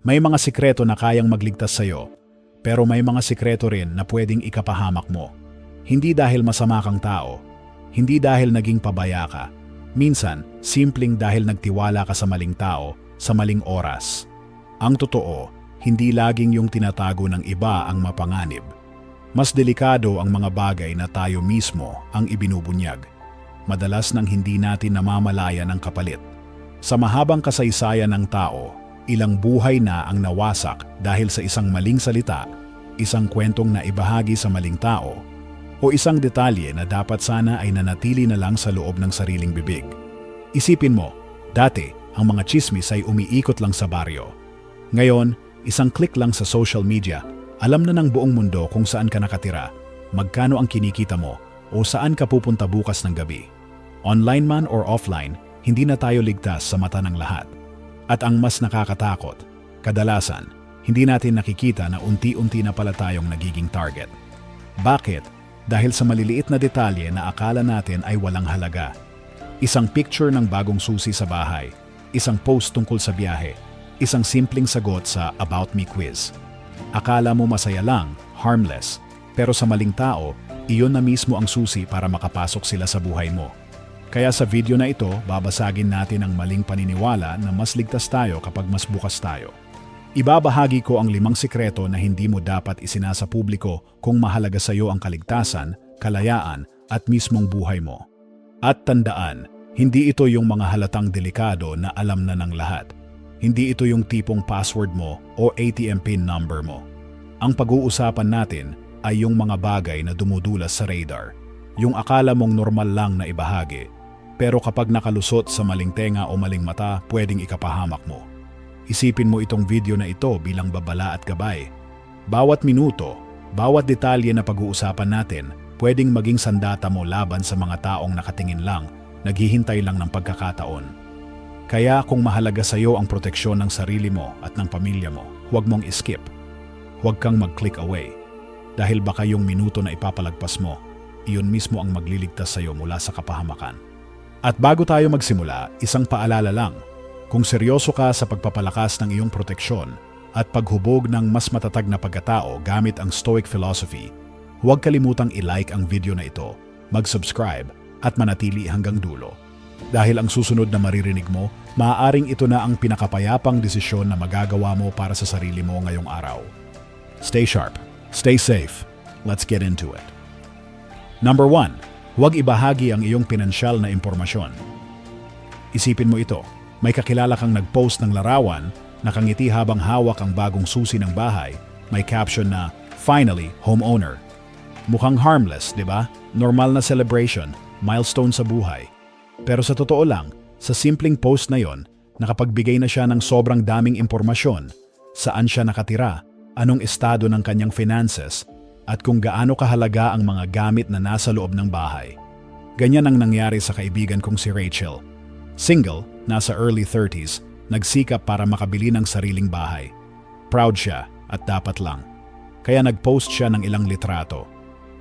May mga sikreto na kayang magligtas sa'yo, pero may mga sikreto rin na pwedeng ikapahamak mo. Hindi dahil masama kang tao, hindi dahil naging pabaya ka, minsan simpleng dahil nagtiwala ka sa maling tao, sa maling oras. Ang totoo, hindi laging yung tinatago ng iba ang mapanganib. Mas delikado ang mga bagay na tayo mismo ang ibinubunyag. Madalas nang hindi natin namamalayan ang kapalit. Sa mahabang kasaysayan ng tao, ilang buhay na ang nawasak dahil sa isang maling salita, isang kwentong na ibahagi sa maling tao, o isang detalye na dapat sana ay nanatili na lang sa loob ng sariling bibig. Isipin mo, dati ang mga chismis ay umiikot lang sa baryo. Ngayon, isang click lang sa social media, alam na ng buong mundo kung saan ka nakatira, magkano ang kinikita mo, o saan ka pupunta bukas ng gabi. Online man or offline, hindi na tayo ligtas sa mata ng lahat. At ang mas nakakatakot, kadalasan, hindi natin nakikita na unti-unti na pala tayong nagiging target. Bakit? Dahil sa maliliit na detalye na akala natin ay walang halaga. Isang picture ng bagong susi sa bahay, isang post tungkol sa biyahe, isang simpleng sagot sa About Me quiz. Akala mo masaya lang, harmless, pero sa maling tao, iyon na mismo ang susi para makapasok sila sa buhay mo. Kaya sa video na ito, babasagin natin ang maling paniniwala na mas ligtas tayo kapag mas bukas tayo. Ibabahagi ko ang limang sikreto na hindi mo dapat isinasa publiko kung mahalaga sa iyo ang kaligtasan, kalayaan, at mismong buhay mo. At tandaan, hindi ito yung mga halatang delikado na alam na ng lahat. Hindi ito yung tipong password mo o ATM PIN number mo. Ang pag-uusapan natin ay yung mga bagay na dumudulas sa radar. Yung akala mong normal lang na ibahagi, pero kapag nakalusot sa maling tenga o maling mata, pwedeng ikapahamak mo. Isipin mo itong video na ito bilang babala at gabay. Bawat minuto, bawat detalye na pag-uusapan natin, pwedeng maging sandata mo laban sa mga taong nakatingin lang, naghihintay lang ng pagkakataon. Kaya kung mahalaga sa iyo ang proteksyon ng sarili mo at ng pamilya mo, huwag mong iskip. Huwag kang mag-click away. Dahil baka yung minuto na ipapalagpas mo, iyon mismo ang magliligtas sa iyo mula sa kapahamakan. At bago tayo magsimula, isang paalala lang. Kung seryoso ka sa pagpapalakas ng iyong proteksyon at paghubog ng mas matatag na pagkatao gamit ang Stoic Philosophy, huwag kalimutang i-like ang video na ito, mag-subscribe at manatili hanggang dulo. Dahil ang susunod na maririnig mo, maaaring ito na ang pinakapayapang desisyon na magagawa mo para sa sarili mo ngayong araw. Stay sharp, stay safe, let's get into it. Number 1. Huwag ibahagi ang iyong pinansyal na impormasyon. Isipin mo ito, may kakilala kang nag-post ng larawan, nakangiti habang hawak ang bagong susi ng bahay, may caption na, Finally, homeowner. Mukhang harmless, di ba? Normal na celebration, milestone sa buhay. Pero sa totoo lang, sa simpleng post na yon, nakapagbigay na siya ng sobrang daming impormasyon, saan siya nakatira, anong estado ng kanyang finances, at kung gaano kahalaga ang mga gamit na nasa loob ng bahay. Ganyan ang nangyari sa kaibigan kong si Rachel. Single, nasa early 30s, nagsikap para makabili ng sariling bahay. Proud siya at dapat lang. Kaya nag-post siya ng ilang litrato.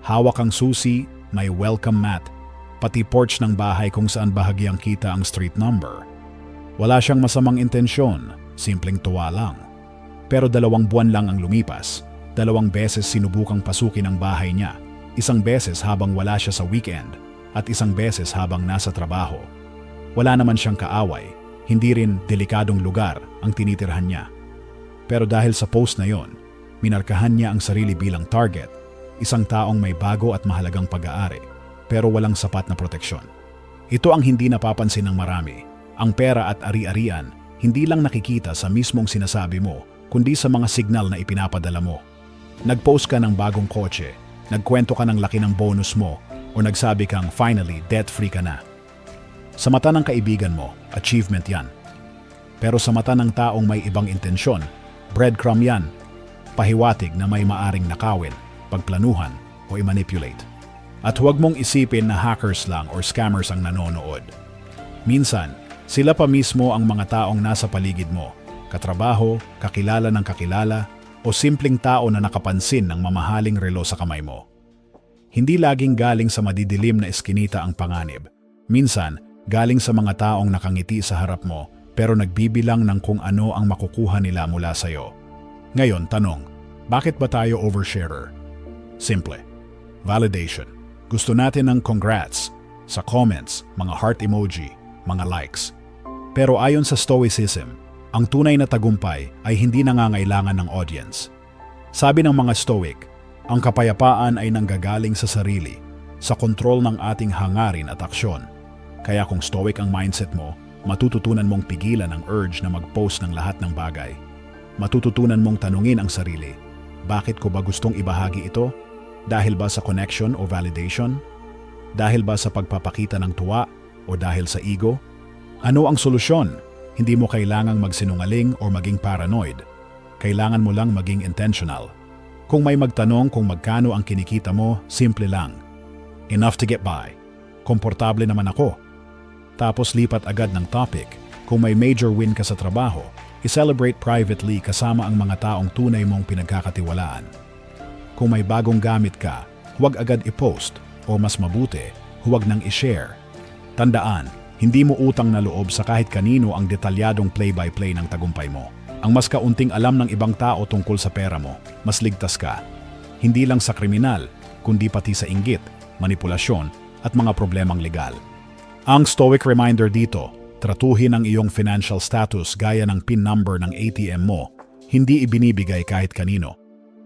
Hawak ang susi, may welcome mat, pati porch ng bahay kung saan bahagyang kita ang street number. Wala siyang masamang intensyon, simpleng tuwa lang. Pero dalawang buwan lang ang lumipas. Dalawang beses sinubukang pasukin ang bahay niya. Isang beses habang wala siya sa weekend at isang beses habang nasa trabaho. Wala naman siyang kaaway, hindi rin delikadong lugar ang tinitirhan niya. Pero dahil sa post na yon, minarkahan niya ang sarili bilang target, isang taong may bago at mahalagang pag-aari, pero walang sapat na proteksyon. Ito ang hindi napapansin ng marami. Ang pera at ari-arian hindi lang nakikita sa mismong sinasabi mo, kundi sa mga signal na ipinapadala mo. Nag-post ka ng bagong kotse, nagkwento ka ng laki ng bonus mo, o nagsabi kang finally debt-free ka na. Sa mata ng kaibigan mo, achievement yan. Pero sa mata ng taong may ibang intensyon, breadcrumb yan. Pahiwatig na may maaring nakawin, pagplanuhan o i-manipulate. At huwag mong isipin na hackers lang or scammers ang nanonood. Minsan, sila pa mismo ang mga taong nasa paligid mo, katrabaho, kakilala ng kakilala, o simpleng tao na nakapansin ng mamahaling relo sa kamay mo. Hindi laging galing sa madidilim na eskinita ang panganib. Minsan, galing sa mga taong nakangiti sa harap mo pero nagbibilang ng kung ano ang makukuha nila mula sa'yo. Ngayon, tanong, bakit ba tayo oversharer? Simple. Validation. Gusto natin ng congrats, sa comments, mga heart emoji, mga likes. Pero ayon sa Stoicism, ang tunay na tagumpay ay hindi nangangailangan ng audience. Sabi ng mga Stoic, ang kapayapaan ay nanggagaling sa sarili, sa kontrol ng ating hangarin at aksyon. Kaya kung Stoic ang mindset mo, matututunan mong pigilan ang urge na mag-post ng lahat ng bagay. Matututunan mong tanungin ang sarili, bakit ko ba gustong ibahagi ito? Dahil ba sa connection o validation? Dahil ba sa pagpapakita ng tuwa o dahil sa ego? Ano ang solusyon? Hindi mo kailangang magsinungaling o maging paranoid. Kailangan mo lang maging intentional. Kung may magtanong kung magkano ang kinikita mo, simple lang. Enough to get by. Komportable naman ako. Tapos lipat agad ng topic. Kung may major win ka sa trabaho, i-celebrate privately kasama ang mga taong tunay mong pinagkakatiwalaan. Kung may bagong gamit ka, huwag agad i-post o mas mabuti, huwag nang i-share. Tandaan, hindi mo utang na loob sa kahit kanino ang detalyadong play-by-play ng tagumpay mo. Ang mas kaunting alam ng ibang tao tungkol sa pera mo, mas ligtas ka. Hindi lang sa kriminal, kundi pati sa inggit, manipulasyon at mga problemang legal. Ang stoic reminder dito, tratuhin ang iyong financial status gaya ng PIN number ng ATM mo, hindi ibinibigay kahit kanino.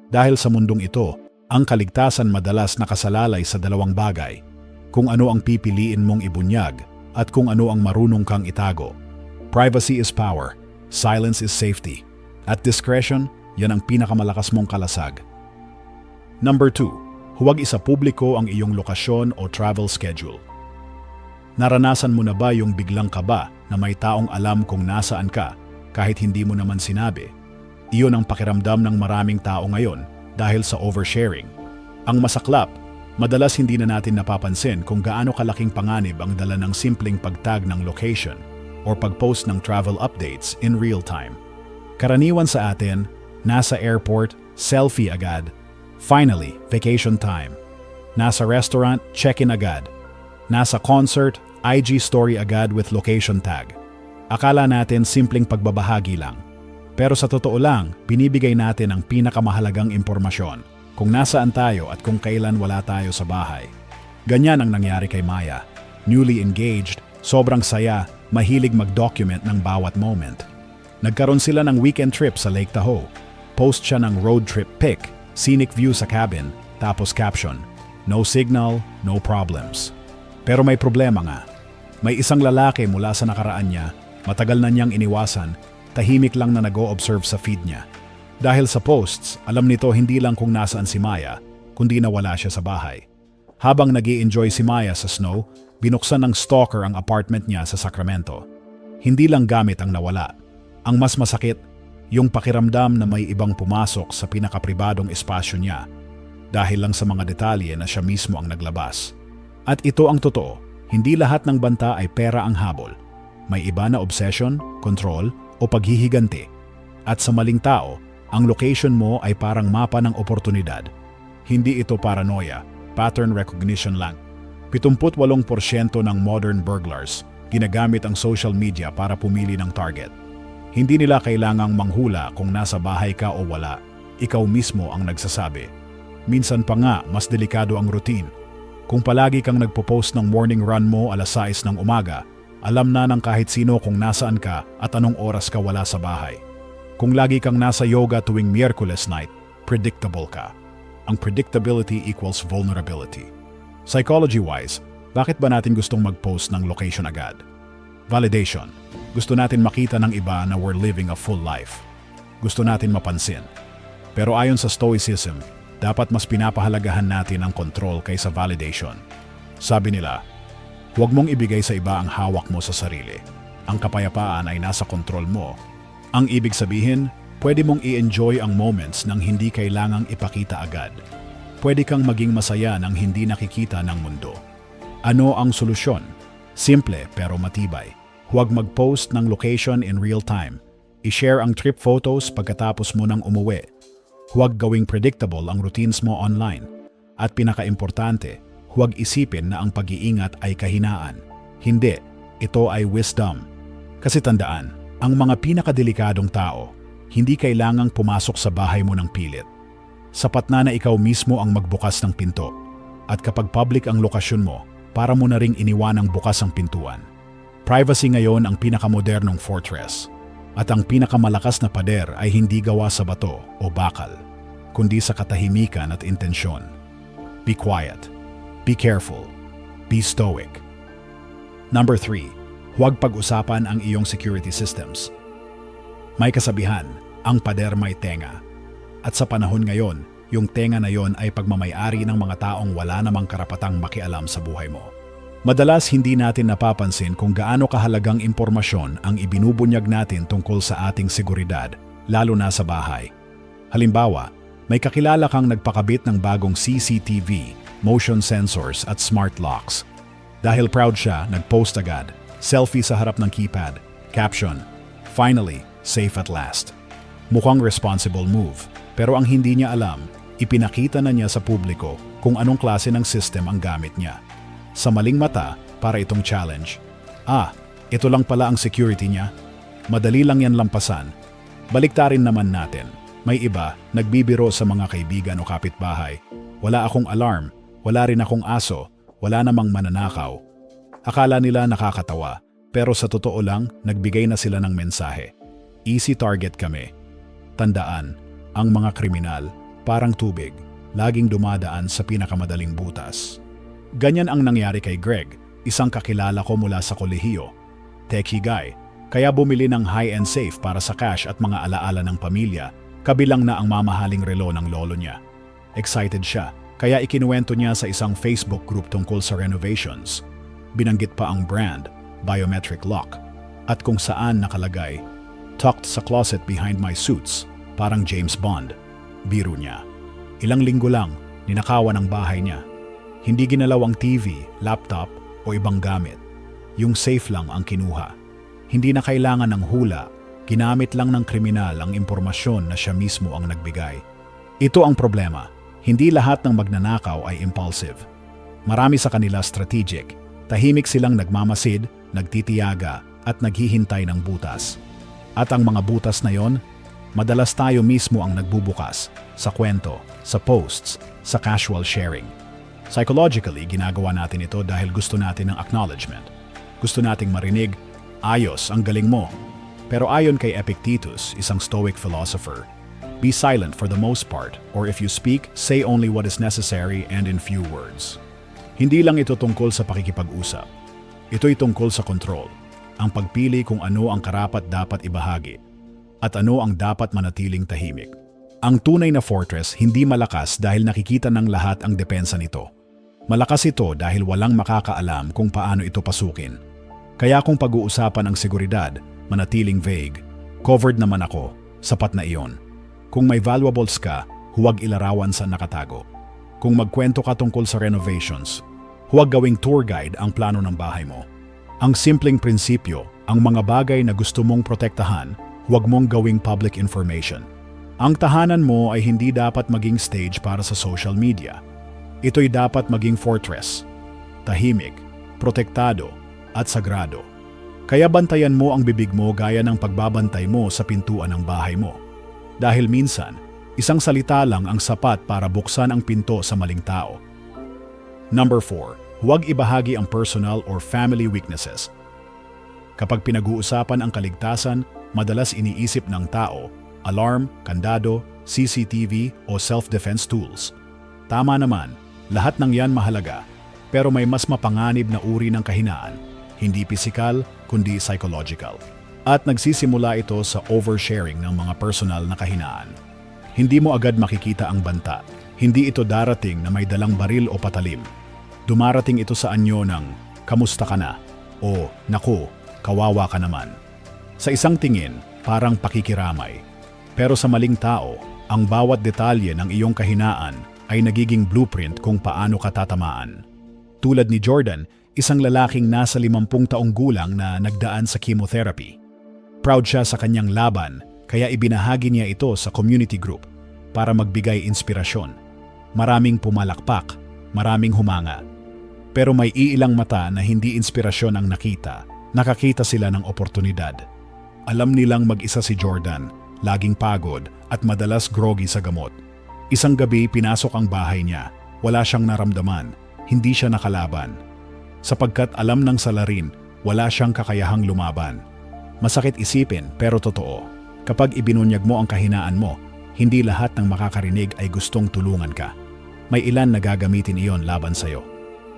Dahil sa mundong ito, ang kaligtasan madalas nakasalalay sa dalawang bagay, kung ano ang pipiliin mong ibunyag at kung ano ang marunong kang itago. Privacy is power, silence is safety. At discretion, yan ang pinakamalakas mong kalasag. Number 2. Huwag isa publiko ang iyong lokasyon o travel schedule. Naranasan mo na ba yung biglang kaba na may taong alam kung nasaan ka kahit hindi mo naman sinabi? Iyon ang pakiramdam ng maraming tao ngayon dahil sa oversharing. Ang masaklap, madalas hindi na natin napapansin kung gaano kalaking panganib ang dala ng simpleng pagtag ng location or pag-post ng travel updates in real time. Karaniwan sa atin, nasa airport, selfie agad. Finally, vacation time. Nasa restaurant, check-in agad. Nasa concert, IG story agad with location tag. Akala natin simpleng pagbabahagi lang. Pero sa totoo lang, binibigay natin ang pinakamahalagang impormasyon kung nasaan tayo at kung kailan wala tayo sa bahay. Ganyan ang nangyari kay Maya. Newly engaged, sobrang saya, mahilig mag-document ng bawat moment. Nagkaroon sila ng weekend trip sa Lake Tahoe. Post siya ng road trip pic, scenic view sa cabin, tapos caption, No signal, no problems. Pero may problema nga. May isang lalaki mula sa nakaraan niya, matagal na niyang iniwasan, tahimik lang na nag-o-observe sa feed niya. Dahil sa posts, alam nito hindi lang kung nasaan si Maya, kundi nawala siya sa bahay. Habang nag enjoy si Maya sa snow, binuksan ng stalker ang apartment niya sa Sacramento. Hindi lang gamit ang nawala. Ang mas masakit, yung pakiramdam na may ibang pumasok sa pinakapribadong espasyo niya dahil lang sa mga detalye na siya mismo ang naglabas. At ito ang totoo, hindi lahat ng banta ay pera ang habol. May iba na obsession, control, o paghihiganti. At sa maling tao, ang location mo ay parang mapa ng oportunidad. Hindi ito paranoia, pattern recognition lang. 78% ng modern burglars ginagamit ang social media para pumili ng target. Hindi nila kailangang manghula kung nasa bahay ka o wala. Ikaw mismo ang nagsasabi. Minsan pa nga, mas delikado ang routine. Kung palagi kang nagpo-post ng morning run mo alas 6 ng umaga, alam na ng kahit sino kung nasaan ka at anong oras ka wala sa bahay. Kung lagi kang nasa yoga tuwing Miyerkules night, predictable ka. Ang predictability equals vulnerability. Psychology-wise, bakit ba natin gustong mag-post ng location agad? Validation. Gusto natin makita ng iba na we're living a full life. Gusto natin mapansin. Pero ayon sa Stoicism, dapat mas pinapahalagahan natin ang control kaysa validation. Sabi nila, huwag mong ibigay sa iba ang hawak mo sa sarili. Ang kapayapaan ay nasa kontrol mo. Ang ibig sabihin, pwede mong i-enjoy ang moments nang hindi kailangang ipakita agad. Pwede kang maging masaya nang hindi nakikita ng mundo. Ano ang solusyon? Simple pero matibay. Huwag mag-post ng location in real time. I-share ang trip photos pagkatapos mo nang umuwi. Huwag gawing predictable ang routines mo online. At pinakaimportante, huwag isipin na ang pag-iingat ay kahinaan. Hindi, ito ay wisdom. Kasi tandaan, Ang mga pinakadelikadong tao, hindi kailangang pumasok sa bahay mo ng pilit. Sapat na na ikaw mismo ang magbukas ng pinto. At kapag public ang lokasyon mo, para mo na ring iniwanang bukas ang pintuan. Privacy ngayon ang pinakamodernong fortress. At ang pinakamalakas na pader ay hindi gawa sa bato o bakal, kundi sa katahimikan at intensyon. Be quiet. Be careful. Be stoic. Number 3. Huwag pag-usapan ang iyong security systems. May kasabihan, ang pader may tenga. At sa panahon ngayon, yung tenga na yon ay pagmamayari ng mga taong wala namang karapatang makialam sa buhay mo. Madalas hindi natin napapansin kung gaano kahalagang impormasyon ang ibinubunyag natin tungkol sa ating seguridad, lalo na sa bahay. Halimbawa, may kakilala kang nagpakabit ng bagong CCTV, motion sensors at smart locks. Dahil proud siya, nag-post agad, selfie sa harap ng keypad, caption, Finally, safe at last. Mukhang responsible move, pero ang hindi niya alam, ipinakita na niya sa publiko kung anong klase ng system ang gamit niya. Sa maling mata, para itong challenge. Ah, ito lang pala ang security niya. Madali lang yan lampasan. Baliktarin naman natin. May iba, nagbibiro sa mga kaibigan o kapitbahay. Wala akong alarm, wala rin akong aso, wala namang mananakaw. Akala nila nakakatawa, pero sa totoo lang, nagbigay na sila ng mensahe. Easy target kami. Tandaan, ang mga kriminal, parang tubig, laging dumadaan sa pinakamadaling butas. Ganyan ang nangyari kay Greg, isang kakilala ko mula sa kolehiyo. Techie guy, kaya bumili ng high-end safe para sa cash at mga alaala ng pamilya, kabilang na ang mamahaling relo ng lolo niya. Excited siya, kaya ikinuwento niya sa isang Facebook group tungkol sa renovations. Binanggit pa ang brand, biometric lock, at kung saan nakalagay, tucked sa closet behind my suits, parang James Bond. Biro niya. Ilang linggo lang, ninakawan ang bahay niya. Hindi ginalaw ang TV, laptop o ibang gamit. Yung safe lang ang kinuha. Hindi na kailangan ng hula, ginamit lang ng kriminal ang impormasyon na siya mismo ang nagbigay. Ito ang problema. Hindi lahat ng magnanakaw ay impulsive. Marami sa kanila strategic. Tahimik silang nagmamasid, nagtitiyaga at naghihintay ng butas. At ang mga butas na yon, madalas tayo mismo ang nagbubukas sa kwento, sa posts, sa casual sharing. Psychologically, ginagawa natin ito dahil gusto natin ng acknowledgement. Gusto nating marinig, ayos, ang galing mo. Pero ayon kay Epictetus, isang Stoic philosopher, be silent for the most part, or if you speak, say only what is necessary and in few words. Hindi lang ito tungkol sa pakikipag-usap. Ito'y tungkol sa control, ang pagpili kung ano ang karapat dapat ibahagi, at ano ang dapat manatiling tahimik. Ang tunay na fortress hindi malakas dahil nakikita ng lahat ang depensa nito. Malakas ito dahil walang makakaalam kung paano ito pasukin. Kaya kung pag-uusapan ang seguridad, manatiling vague, covered naman ako, sapat na iyon. Kung may valuables ka, huwag ilarawan sa nakatago. Kung magkwento ka tungkol sa renovations, huwag gawing tour guide ang plano ng bahay mo. Ang simpleng prinsipyo, ang mga bagay na gusto mong protektahan, huwag mong gawing public information. Ang tahanan mo ay hindi dapat maging stage para sa social media. Ito'y dapat maging fortress, tahimik, protektado, at sagrado. Kaya bantayan mo ang bibig mo gaya ng pagbabantay mo sa pintuan ng bahay mo. Dahil minsan, isang salita lang ang sapat para buksan ang pinto sa maling tao. Number 4. Huwag ibahagi ang personal or family weaknesses. Kapag pinag-uusapan ang kaligtasan, madalas iniisip ng tao, alarm, kandado, CCTV o self-defense tools. Tama naman, lahat ng yan mahalaga, pero may mas mapanganib na uri ng kahinaan, hindi pisikal kundi psychological. At nagsisimula ito sa oversharing ng mga personal na kahinaan. Hindi mo agad makikita ang banta. Hindi ito darating na may dalang baril o patalim. Dumarating ito sa anyo ng, kamusta ka na? O, naku, kawawa ka naman. Sa isang tingin, parang pakikiramay. Pero sa maling tao, ang bawat detalye ng iyong kahinaan ay nagiging blueprint kung paano ka tatamaan. Tulad ni Jordan, isang lalaking nasa 50 taong gulang na nagdaan sa chemotherapy. Proud siya sa kanyang laban, kaya ibinahagi niya ito sa community group para magbigay inspirasyon. Maraming pumalakpak, maraming humanga. Pero may iilang mata na hindi inspirasyon ang nakita, nakakita sila ng oportunidad. Alam nilang mag-isa si Jordan, laging pagod at madalas groggy sa gamot. Isang gabi pinasok ang bahay niya. Wala siyang naramdaman, hindi siya nakalaban. Sapagkat alam ng salarin, wala siyang kakayahang lumaban. Masakit isipin pero totoo. Kapag ibinunyag mo ang kahinaan mo, hindi lahat ng makakarinig ay gustong tulungan ka. May ilan na gagamitin iyon laban sa'yo.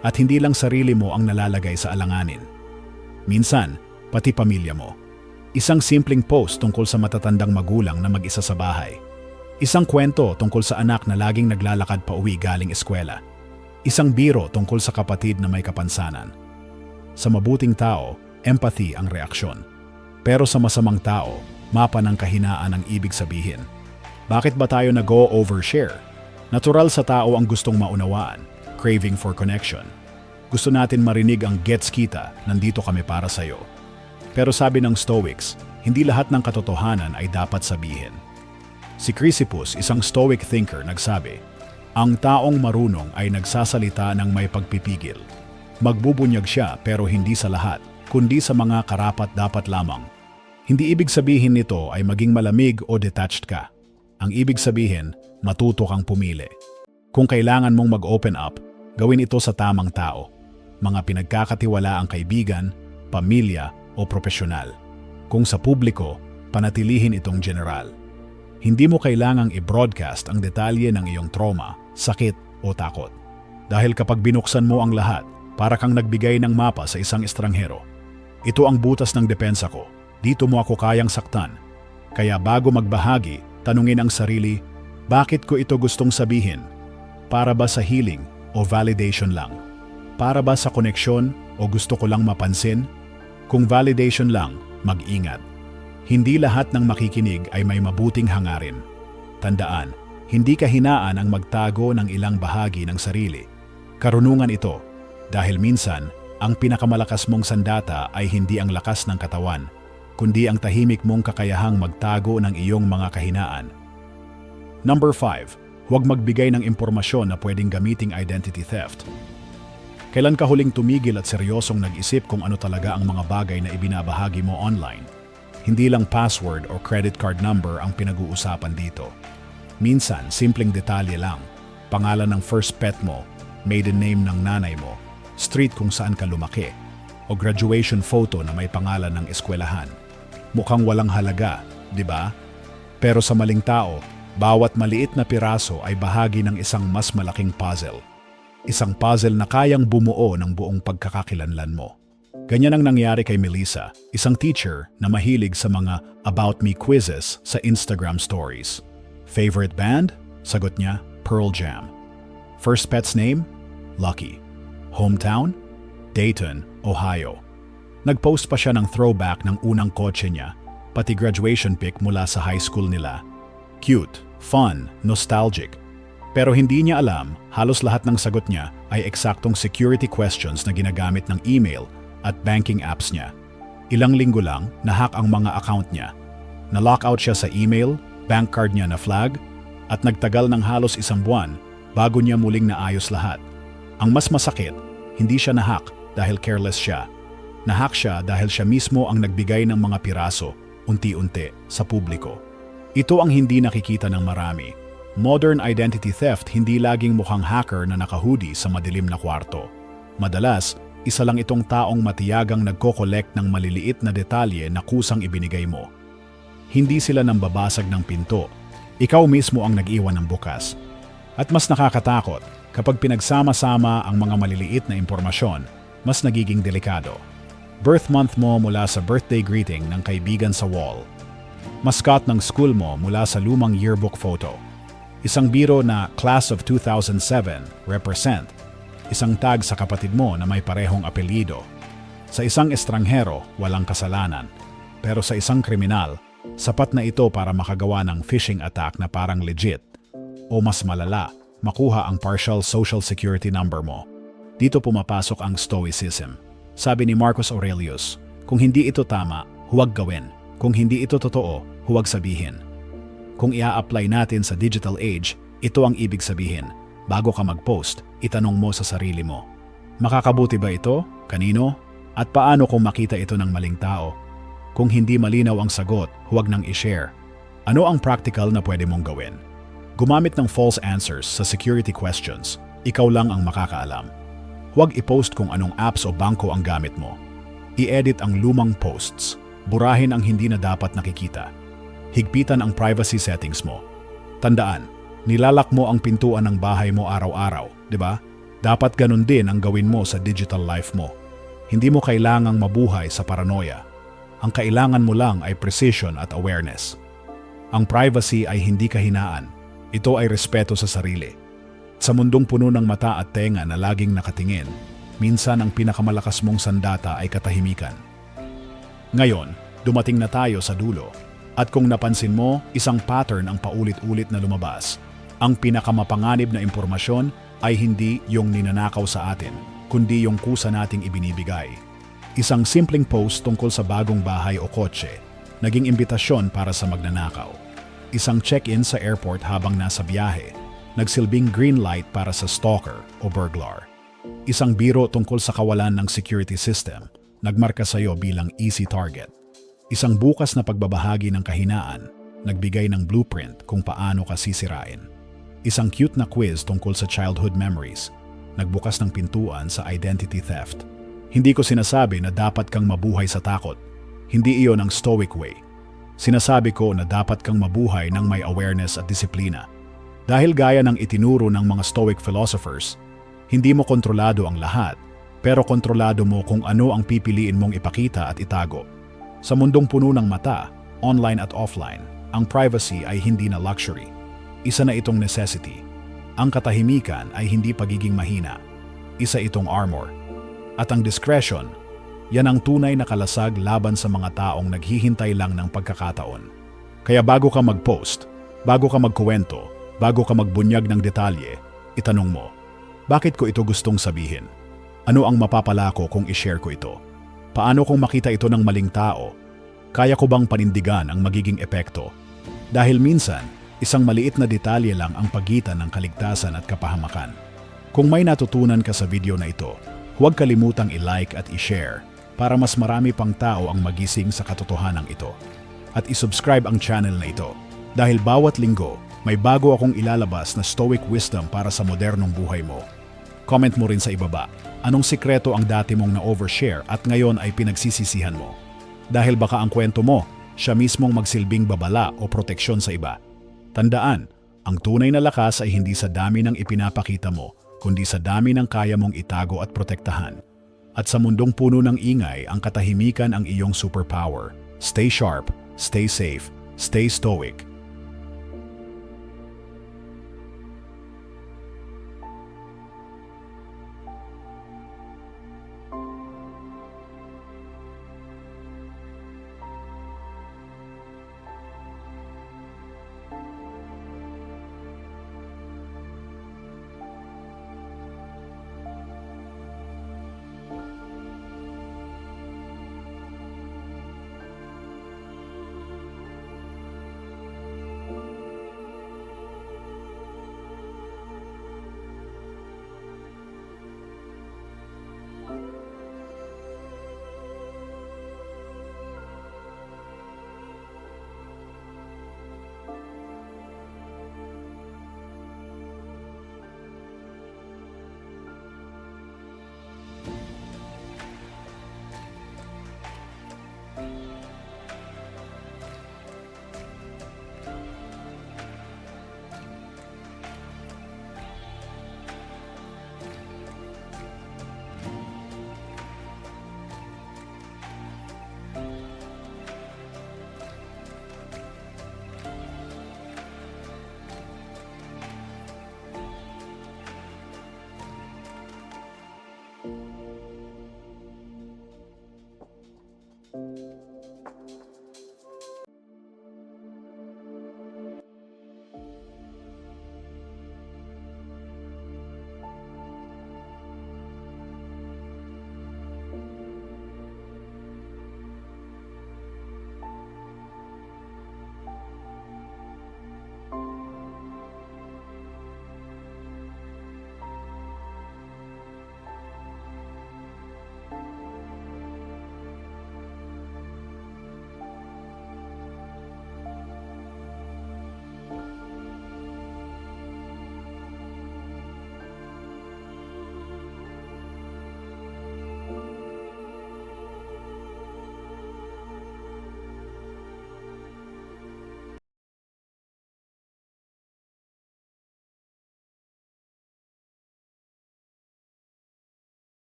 At hindi lang sarili mo ang nalalagay sa alanganin. Minsan, pati pamilya mo. Isang simpleng post tungkol sa matatandang magulang na mag-isa sa bahay. Isang kwento tungkol sa anak na laging naglalakad pa uwi galing eskwela. Isang biro tungkol sa kapatid na may kapansanan. Sa mabuting tao, empathy ang reaksyon. Pero sa masamang tao, mapa ng kahinaan ang ibig sabihin. Bakit ba tayo nag-go overshare? Natural sa tao ang gustong maunawaan, craving for connection. Gusto natin marinig ang gets kita, nandito kami para sa'yo. Pero sabi ng Stoics, hindi lahat ng katotohanan ay dapat sabihin. Si Chrysippus, isang Stoic thinker, nagsabi, Ang taong marunong ay nagsasalita ng may pagpipigil. Magbubunyag siya pero hindi sa lahat, kundi sa mga karapat-dapat lamang. Hindi ibig sabihin nito ay maging malamig o detached ka. Ang ibig sabihin, matuto kang pumili. Kung kailangan mong mag-open up, gawin ito sa tamang tao. Mga pinagkakatiwala ang kaibigan, pamilya o profesional. Kung sa publiko, panatilihin itong general. Hindi mo kailangang i-broadcast ang detalye ng iyong trauma, sakit o takot. Dahil kapag binuksan mo ang lahat, para kang nagbigay ng mapa sa isang estranghero. Ito ang butas ng depensa ko. Dito mo ako kayang saktan. Kaya bago magbahagi, tanungin ang sarili, bakit ko ito gustong sabihin? Para ba sa healing o validation lang? Para ba sa koneksyon o gusto ko lang mapansin? Kung validation lang, mag-ingat. Hindi lahat ng makikinig ay may mabuting hangarin. Tandaan, hindi kahinaan ang magtago ng ilang bahagi ng sarili. Karunungan ito dahil minsan, ang pinakamalakas mong sandata ay hindi ang lakas ng katawan, kundi ang tahimik mong kakayahang magtago ng iyong mga kahinaan. Number 5. Huwag magbigay ng impormasyon na pwedeng gamiting identity theft. Kailan ka huling tumigil at seryosong nag-isip kung ano talaga ang mga bagay na ibinabahagi mo online? Hindi lang password o credit card number ang pinag-uusapan dito. Minsan, simpleng detalye lang. Pangalan ng first pet mo, maiden name ng nanay mo, street kung saan ka lumaki, o graduation photo na may pangalan ng eskwelahan. Mukhang walang halaga, di ba? Pero sa maling tao, bawat maliit na piraso ay bahagi ng isang mas malaking puzzle. Isang puzzle na kayang bumuo ng buong pagkakakilanlan mo. Ganyan ang nangyari kay Melissa, isang teacher na mahilig sa mga About Me quizzes sa Instagram stories. Favorite band? Sagot niya, Pearl Jam. First pet's name? Lucky. Hometown? Dayton, Ohio. Nagpost pa siya ng throwback ng unang kotse niya, pati graduation pic mula sa high school nila. Cute, fun, nostalgic. Pero hindi niya alam, halos lahat ng sagot niya ay eksaktong security questions na ginagamit ng email at banking apps niya. Ilang linggo lang, nahack ang mga account niya. Na-lockout siya sa email, bank card niya na flag, at nagtagal ng halos isang buwan bago niya muling naayos lahat. Ang mas masakit, hindi siya nahack dahil careless siya. Nahack siya dahil siya mismo ang nagbigay ng mga piraso, unti-unti, sa publiko. Ito ang hindi nakikita ng marami. Modern identity theft hindi laging mukhang hacker na nakahoodie sa madilim na kwarto. Madalas, isa lang itong taong matiyagang nagko-collect ng maliliit na detalye na kusang ibinigay mo. Hindi sila nang babasag ng pinto. Ikaw mismo ang nag-iwan ng bukas. At mas nakakatakot, kapag pinagsama-sama ang mga maliliit na impormasyon, mas nagiging delikado. Birth month mo mula sa birthday greeting ng kaibigan sa wall. Mascot ng school mo mula sa lumang yearbook photo. Isang biro na Class of 2007, represent. Isang tag sa kapatid mo na may parehong apelyido. Sa isang estranghero, walang kasalanan. Pero sa isang kriminal, sapat na ito para makagawa ng phishing attack na parang legit. O mas malala, makuha ang partial social security number mo. Dito pumapasok ang stoicism. Sabi ni Marcus Aurelius, kung hindi ito tama, huwag gawin. Kung hindi ito totoo, huwag sabihin. Kung ia-apply natin sa digital age, ito ang ibig sabihin. Bago ka mag-post, itanong mo sa sarili mo. Makakabuti ba ito? Kanino? At paano kung makita ito ng maling tao? Kung hindi malinaw ang sagot, huwag nang i-share. Ano ang practical na pwede mong gawin? Gumamit ng false answers sa security questions. Ikaw lang ang makakaalam. Huwag i-post kung anong apps o bangko ang gamit mo. I-edit ang lumang posts. Burahin ang hindi na dapat nakikita. Higpitan ang privacy settings mo. Tandaan, nilalak mo ang pintuan ng bahay mo araw-araw, di ba? Dapat ganun din ang gawin mo sa digital life mo. Hindi mo kailangang mabuhay sa paranoia. Ang kailangan mo lang ay precision at awareness. Ang privacy ay hindi kahinaan. Ito ay respeto sa sarili. Sa mundong puno ng mata at tenga na laging nakatingin, minsan ang pinakamalakas mong sandata ay katahimikan. Ngayon, dumating na tayo sa dulo. At kung napansin mo, isang pattern ang paulit-ulit na lumabas. Ang pinakamapanganib na impormasyon ay hindi yung ninanakaw sa atin, kundi yung kusa nating ibinibigay. Isang simpleng post tungkol sa bagong bahay o kotse, naging imbitasyon para sa magnanakaw. Isang check-in sa airport habang nasa biyahe, nagsilbing green light para sa stalker o burglar. Isang biro tungkol sa kawalan ng security system, nagmarka sa iyo bilang easy target. Isang bukas na pagbabahagi ng kahinaan, nagbigay ng blueprint kung paano ka sisirain. Isang cute na quiz tungkol sa childhood memories, nagbukas ng pintuan sa identity theft. Hindi ko sinasabi na dapat kang mabuhay sa takot. Hindi iyon ang stoic way. Sinasabi ko na dapat kang mabuhay ng may awareness at disiplina. Dahil gaya ng itinuro ng mga stoic philosophers, hindi mo kontrolado ang lahat, pero kontrolado mo kung ano ang pipiliin mong ipakita at itago. Sa mundong puno ng mata, online at offline, ang privacy ay hindi na luxury. Isa na itong necessity. Ang katahimikan ay hindi pagiging mahina. Isa itong armor. At ang discretion, yan ang tunay na kalasag laban sa mga taong naghihintay lang ng pagkakataon. Kaya bago ka mag-post, bago ka magkuwento, bago ka magbunyag ng detalye, itanong mo, bakit ko ito gustong sabihin? Ano ang mapapala ko kung i-share ko ito? Paano kung makita ito ng maling tao? Kaya ko bang panindigan ang magiging epekto? Dahil minsan, isang maliit na detalye lang ang pagitan ng kaligtasan at kapahamakan. Kung may natutunan ka sa video na ito, huwag kalimutang i-like at i-share para mas marami pang tao ang magising sa katotohanan ito. At i-subscribe ang channel na ito dahil bawat linggo may bago akong ilalabas na stoic wisdom para sa modernong buhay mo. Comment mo rin sa ibaba, anong sikreto ang dati mong na-overshare at ngayon ay pinagsisisihan mo? Dahil baka ang kwento mo, siya mismong magsilbing babala o proteksyon sa iba. Tandaan, ang tunay na lakas ay hindi sa dami ng ipinapakita mo, kundi sa dami ng kaya mong itago at protektahan. At sa mundong puno ng ingay, ang katahimikan ang iyong superpower. Stay sharp, stay safe, stay stoic,